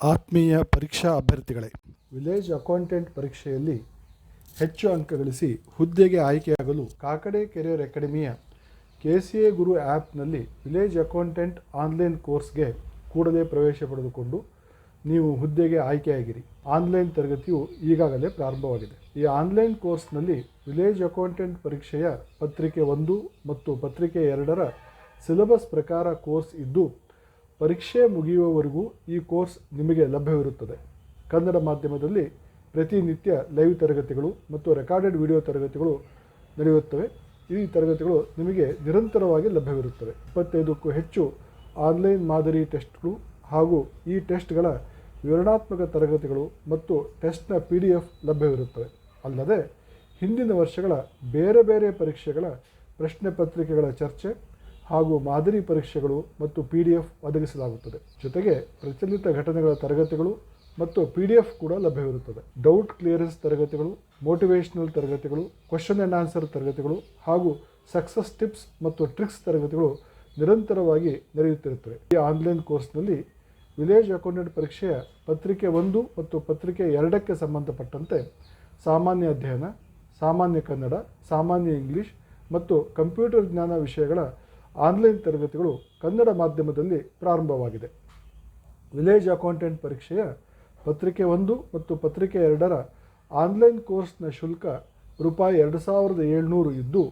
ಆತ್ಮೀಯ ಪರೀಕ್ಷಾ ಅಭ್ಯರ್ಥಿಗಳೇ, village accountant ಪರೀಕ್ಷೆಯಲ್ಲಿ ಹೆಚ್ಚು ಅಂಕ ಗಳಿಸಿ ಹುದ್ದೆಗೆ ಆಯ್ಕೆಯಾಗಲು ಕಾಕಡೆ ಕೆರಿಯರ್ ಅಕಾಡೆಮಿಯ ಕೆ ಸಿ ಎ ಗುರು ಆ್ಯಪ್ನಲ್ಲಿ ವಿಲೇಜ್ ಅಕೌಂಟೆಂಟ್ ಆನ್ಲೈನ್ ಕೋರ್ಸ್ಗೆ ಕೂಡಲೇ ಪ್ರವೇಶ ಪಡೆದುಕೊಂಡು ನೀವು ಹುದ್ದೆಗೆ ಆಯ್ಕೆಯಾಗಿರಿ. ಆನ್ಲೈನ್ ತರಗತಿಯು ಈಗಾಗಲೇ ಪ್ರಾರಂಭವಾಗಿದೆ. ಈ ಆನ್ಲೈನ್ ಕೋರ್ಸ್ನಲ್ಲಿ ವಿಲೇಜ್ ಅಕೌಂಟೆಂಟ್ ಪರೀಕ್ಷೆಯ ಪತ್ರಿಕೆ ಒಂದು ಮತ್ತು ಪತ್ರಿಕೆ ಎರಡರ ಸಿಲೆಬಸ್ ಪ್ರಕಾರ ಕೋರ್ಸ್ ಇದ್ದು ಪರೀಕ್ಷೆ ಮುಗಿಯುವವರೆಗೂ ಈ ಕೋರ್ಸ್ ನಿಮಗೆ ಲಭ್ಯವಿರುತ್ತದೆ. ಕನ್ನಡ ಮಾಧ್ಯಮದಲ್ಲಿ ಪ್ರತಿನಿತ್ಯ ಲೈವ್ ತರಗತಿಗಳು ಮತ್ತು ರೆಕಾರ್ಡೆಡ್ ವಿಡಿಯೋ ತರಗತಿಗಳು ನಡೆಯುತ್ತವೆ. ಈ ತರಗತಿಗಳು ನಿಮಗೆ ನಿರಂತರವಾಗಿ ಲಭ್ಯವಿರುತ್ತವೆ. ಇಪ್ಪತ್ತೈದಕ್ಕೂ ಹೆಚ್ಚು ಆನ್ಲೈನ್ ಮಾದರಿ ಟೆಸ್ಟ್ಗಳು ಹಾಗೂ ಈ ಟೆಸ್ಟ್ಗಳ ವಿವರಣಾತ್ಮಕ ತರಗತಿಗಳು ಮತ್ತು ಟೆಸ್ಟ್ನ ಪಿ ಡಿ ಎಫ್ ಲಭ್ಯವಿರುತ್ತವೆ. ಅಲ್ಲದೆ, ಹಿಂದಿನ ವರ್ಷಗಳ ಬೇರೆ ಬೇರೆ ಪರೀಕ್ಷೆಗಳ ಪ್ರಶ್ನೆ ಪತ್ರಿಕೆಗಳ ಚರ್ಚೆ ಹಾಗೂ ಮಾದರಿ ಪರೀಕ್ಷೆಗಳು ಮತ್ತು ಪಿ ಡಿ ಎಫ್ ಒದಗಿಸಲಾಗುತ್ತದೆ. ಜೊತೆಗೆ ಪ್ರಚಲಿತ ಘಟನೆಗಳ ತರಗತಿಗಳು ಮತ್ತು ಪಿ ಡಿ ಎಫ್ ಕೂಡ ಲಭ್ಯವಿರುತ್ತದೆ. ಡೌಟ್ ಕ್ಲಿಯರೆನ್ಸ್ ತರಗತಿಗಳು ಮೋಟಿವೇಶನಲ್ ತರಗತಿಗಳು ಕ್ವಶನ್ ಆ್ಯಂಡ್ ಆನ್ಸರ್ ತರಗತಿಗಳು ಹಾಗೂ ಸಕ್ಸಸ್ ಟಿಪ್ಸ್ ಮತ್ತು ಟ್ರಿಕ್ಸ್ ತರಗತಿಗಳು ನಿರಂತರವಾಗಿ ನಡೆಯುತ್ತಿರುತ್ತವೆ. ಈ ಆನ್ಲೈನ್ ಕೋರ್ಸ್ನಲ್ಲಿ ವಿಲೇಜ್ ಅಕೌಂಟೆಂಟ್ ಪರೀಕ್ಷೆಯ ಪತ್ರಿಕೆ ಒಂದು ಮತ್ತು ಪತ್ರಿಕೆ ಎರಡಕ್ಕೆ ಸಂಬಂಧಪಟ್ಟಂತೆ ಸಾಮಾನ್ಯ ಅಧ್ಯಯನ, ಸಾಮಾನ್ಯ ಕನ್ನಡ, ಸಾಮಾನ್ಯ ಇಂಗ್ಲಿಷ್ ಮತ್ತು ಕಂಪ್ಯೂಟರ್ ಜ್ಞಾನ ವಿಷಯಗಳ ಆನ್ಲೈನ್ ತರಗತಿಗಳು ಕನ್ನಡ ಮಾಧ್ಯಮದಲ್ಲಿ ಪ್ರಾರಂಭವಾಗಿದೆ. ವಿಲೇಜ್ ಅಕೌಂಟೆಂಟ್ ಪರೀಕ್ಷೆಯ ಪತ್ರಿಕೆ ಒಂದು ಮತ್ತು ಪತ್ರಿಕೆ ಎರಡರ ಆನ್ಲೈನ್ ಕೋರ್ಸ್ನ ಶುಲ್ಕ ರೂಪಾಯಿ ಎರಡು ಸಾವಿರದ ಏಳ್ನೂರು ಇದ್ದು,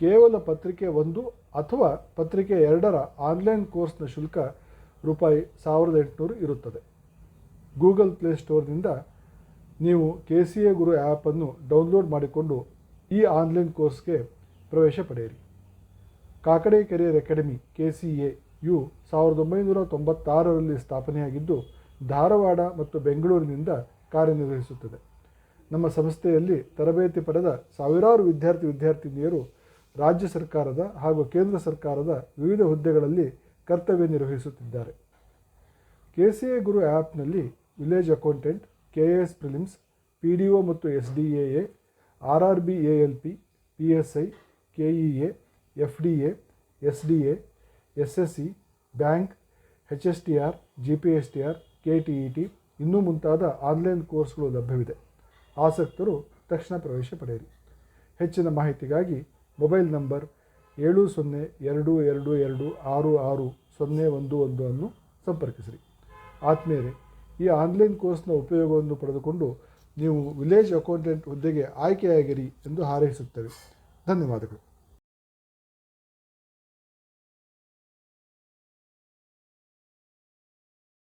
ಕೇವಲ ಪತ್ರಿಕೆ ಒಂದು ಅಥವಾ ಪತ್ರಿಕೆ ಎರಡರ ಆನ್ಲೈನ್ ಕೋರ್ಸ್ನ ಶುಲ್ಕ ರೂಪಾಯಿ ಸಾವಿರದ ಎಂಟುನೂರು ಇರುತ್ತದೆ. ಗೂಗಲ್ ಪ್ಲೇಸ್ಟೋರ್ನಿಂದ ನೀವು ಕೆ ಸಿ ಎ ಗುರು ಆ್ಯಪನ್ನು ಡೌನ್ಲೋಡ್ ಮಾಡಿಕೊಂಡು ಈ ಆನ್ಲೈನ್ ಕೋರ್ಸ್ಗೆ ಪ್ರವೇಶ ಪಡೆಯಿರಿ. Kakade career academy K C A U ಸಾವಿರದ ಒಂಬೈನೂರ ತೊಂಬತ್ತಾರರಲ್ಲಿ ಸ್ಥಾಪನೆಯಾಗಿದ್ದು, ಧಾರವಾಡ ಮತ್ತು ಬೆಂಗಳೂರಿನಿಂದ ಕಾರ್ಯನಿರ್ವಹಿಸುತ್ತದೆ. ನಮ್ಮ ಸಂಸ್ಥೆಯಲ್ಲಿ ತರಬೇತಿ ಪಡೆದ ಸಾವಿರಾರು ವಿದ್ಯಾರ್ಥಿ ವಿದ್ಯಾರ್ಥಿನಿಯರು ರಾಜ್ಯ ಸರ್ಕಾರದ ಹಾಗೂ ಕೇಂದ್ರ ಸರ್ಕಾರದ ವಿವಿಧ ಹುದ್ದೆಗಳಲ್ಲಿ ಕರ್ತವ್ಯ ನಿರ್ವಹಿಸುತ್ತಿದ್ದಾರೆ. ಕೆ ಸಿ ಎ ಗುರು ಆ್ಯಪ್ನಲ್ಲಿ village accountant K A S prelims P D O ಮತ್ತು S D A A R R B A L P P S I K E A F D A S D A S S C bank H S T R G P S T R, K T E T ಇನ್ನೂ ಮುಂತಾದ online ಕೋರ್ಸ್ಗಳು ಲಭ್ಯವಿದೆ. ಆಸಕ್ತರು ತಕ್ಷಣ ಪ್ರವೇಶ ಪಡೆಯಿರಿ. ಹೆಚ್ಚಿನ ಮಾಹಿತಿಗಾಗಿ ಮೊಬೈಲ್ ನಂಬರ್ ಏಳು ಸೊನ್ನೆ ಎರಡು ಎರಡು ಎರಡು ಆರು ಆರು ಸೊನ್ನೆ ಒಂದು ಒಂದು ಅನ್ನು ಸಂಪರ್ಕಿಸಿರಿ. ಆತ್ಮೀಯರೇ ಈ ಆನ್ಲೈನ್ ಕೋರ್ಸ್ನ ಉಪಯೋಗವನ್ನು ಪಡೆದುಕೊಂಡು ನೀವು ವಿಲೇಜ್ ಅಕೌಂಟೆಂಟ್ ಹುದ್ದೆಗೆ ಆಯ್ಕೆಯಾಗಿರಿ ಎಂದು ಹಾರೈಸುತ್ತೇವೆ. ಧನ್ಯವಾದಗಳು.